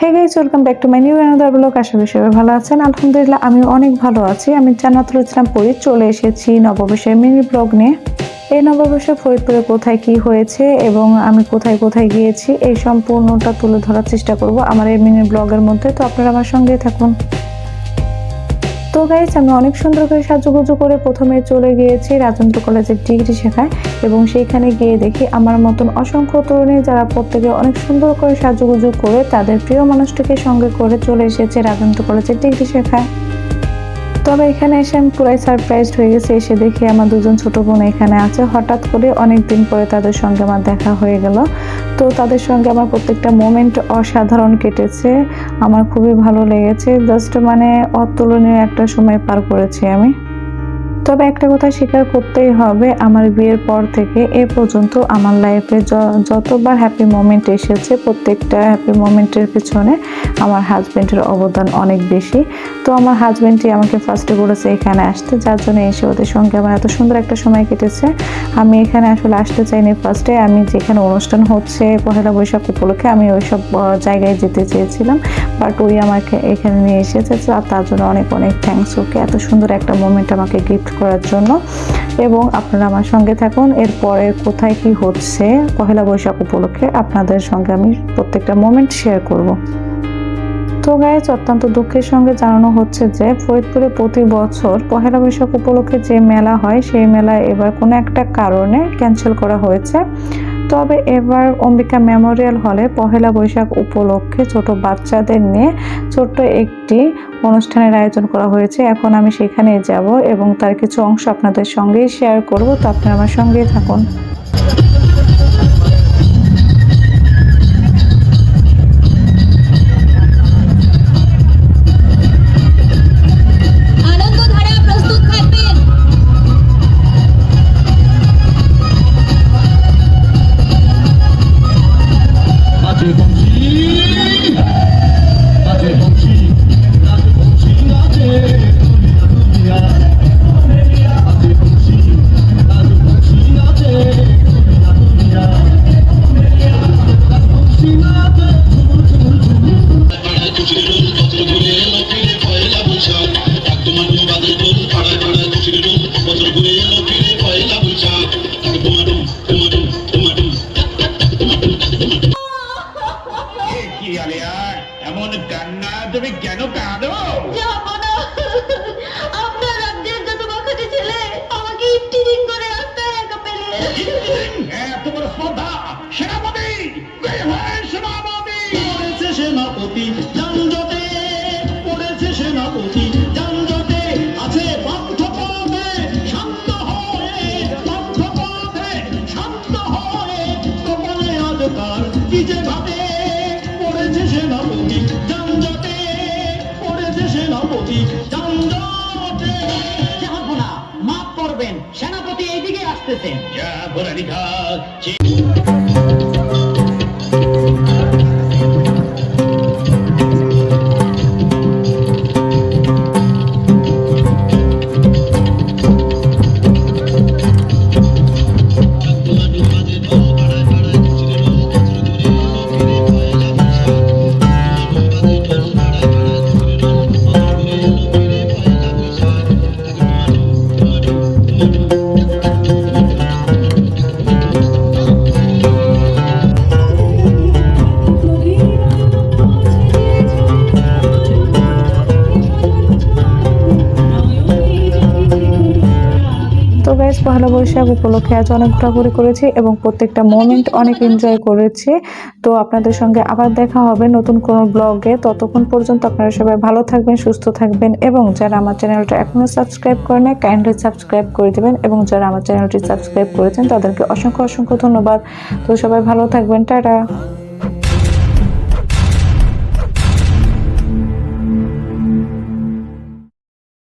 Hey guys welcome back to my new another blog আশা করি সবাই ভালো আছেন। আলহামদুলিল্লাহ আমি অনেক ভালো আছি। আমি জান্নাতুল ইসলাম পড়ি চলে এসেছি নববর্ষের মিনি ব্লগ নিয়ে। এই নববর্ষে ফরিদপুরে কোথায় কি হয়েছে এবং আমি কোথায় কোথায় গিয়েছি, এই সম্পূর্ণটা তুলে ধরার চেষ্টা করব আমার এই মিনি ব্লগের মধ্যে। তো আপনারা আমার সঙ্গেই থাকুন। তো গাইজ আমি অনেক সুন্দর করে সাজুগুজু করে প্রথমে চলে গিয়েছি রাজেন্দ্র কলেজের ডিগ্রি শেখায় এবং সেইখানে গিয়ে দেখি আমার মতন অসংখ্য তরুণী যারা প্রত্যেকে অনেক সুন্দর করে সাজুগুজু করে তাদের প্রিয় মানুষটিকে সঙ্গে করে চলে এসেছে রাজেন্দ্র কলেজের ডিগ্রি শেখায়। তবে এখানে এসে আমি পুরাই সারপ্রাইজড হয়ে গেছি, এসে দেখি আমার দুজন ছোট বোন এখানে আছে। হঠাৎ করে অনেক দিন পরে তাদের সঙ্গে আমার দেখা হয়ে গেল। তো তাদের সঙ্গে আমার প্রত্যেকটা মোমেন্ট অসাধারণ কেটেছে। আমার খুবই ভালো লেগেছে। জাস্ট মানে অতুলনীয় একটা সময় পার করেছি আমি। তবে একটা কথা স্বীকার করতেই হবে, আমার বিয়ের পর থেকে এ পর্যন্ত আমার লাইফে যতবার হ্যাপি মোমেন্ট এসেছে, প্রত্যেকটা হ্যাপি মোমেন্টের পিছনে আমার হাজব্যান্ডের অবদান অনেক বেশি। তো আমার হাজব্যান্ডই আমাকে ফার্স্টে বলেছে, এখানে আসতে। যার জন্য এসে ওদের সঙ্গে আমার এত সুন্দর একটা সময় কেটেছে। আমি এখানে আসলে আসতে চাইনি ফার্স্টে আমি যেখানে অনুষ্ঠান হচ্ছে, পহেলা বৈশাখ উপলক্ষে আমি ওইসব জায়গায় যেতে চেয়েছিলাম। বাট ওই আমাকে এখানে নিয়ে এসেছে তার জন্য অনেক অনেক থ্যাঙ্কস ওকে এত সুন্দর একটা মোমেন্ট আমাকে গিফট করার জন্য। এবং আপনারা আমার সঙ্গে থাকুন। এরপরে কোথায় কি হচ্ছে, পহেলা বৈশাখ উপলক্ষে আপনাদের সঙ্গে আমি প্রত্যেকটা মোমেন্ট শেয়ার করব। তো গায়ে অত্যন্ত দুঃখের সঙ্গে জানানো হচ্ছে যে, ফরিদপুরে প্রতি বছর পহেলা বৈশাখ উপলক্ষে যে মেলা হয়, সেই মেলা এবার কোনো একটা কারণে ক্যান্সেল করা হয়েছে। তবে এবার অম্বিকা মেমোরিয়াল হলে পহেলা বৈশাখ উপলক্ষে ছোট বাচ্চাদের নিয়ে ছোট্ট একটি অনুষ্ঠানের আয়োজন করা হয়েছে। এখন আমি সেখানে যাব এবং তার কিছু অংশ আপনাদের সঙ্গেই শেয়ার করব। তো আপনারা আমার সঙ্গেই থাকুন। কি আলিয়া এমন কান্না তুমি কেন কাঁদো? যাব না আপনার রাজ্যের যত বখাটে ছেলে আমাকে ইফটিরিং করে রাস্তায় একা পেলে হ্যাঁ তোমার শ্রদ্ধা সেনাপতি যানজটে পড়েছে সেনাপতি। তার কি যে ভাবে পড়েছে সেনাপতি যানজটে পড়েছে সেনাপতি যানজটে। যাব না মাফ করবেন সেনাপতি এইদিকে আসতেছেন। যা বলে তো গাইজ পহেলা বৈশাখ উপলক্ষে আজ অনেক ঘোরাঘুরি করেছি এবং প্রত্যেকটা মোমেন্ট অনেক এনজয় করেছি। তো আপনাদের সঙ্গে আবার দেখা হবে নতুন কোনো ব্লগে ততক্ষণ পর্যন্ত আপনারা সবাই ভালো থাকবেন, সুস্থ থাকবেন এবং যারা আমার চ্যানেলটা এখনও সাবস্ক্রাইব করে নেয় কাইন্ডলি সাবস্ক্রাইব করে দেবেন এবং যারা আমার চ্যানেলটি সাবস্ক্রাইব করেছেন, তাদেরকে অসংখ্য অসংখ্য ধন্যবাদ। তো সবাই ভালো থাকবেন, টাটা।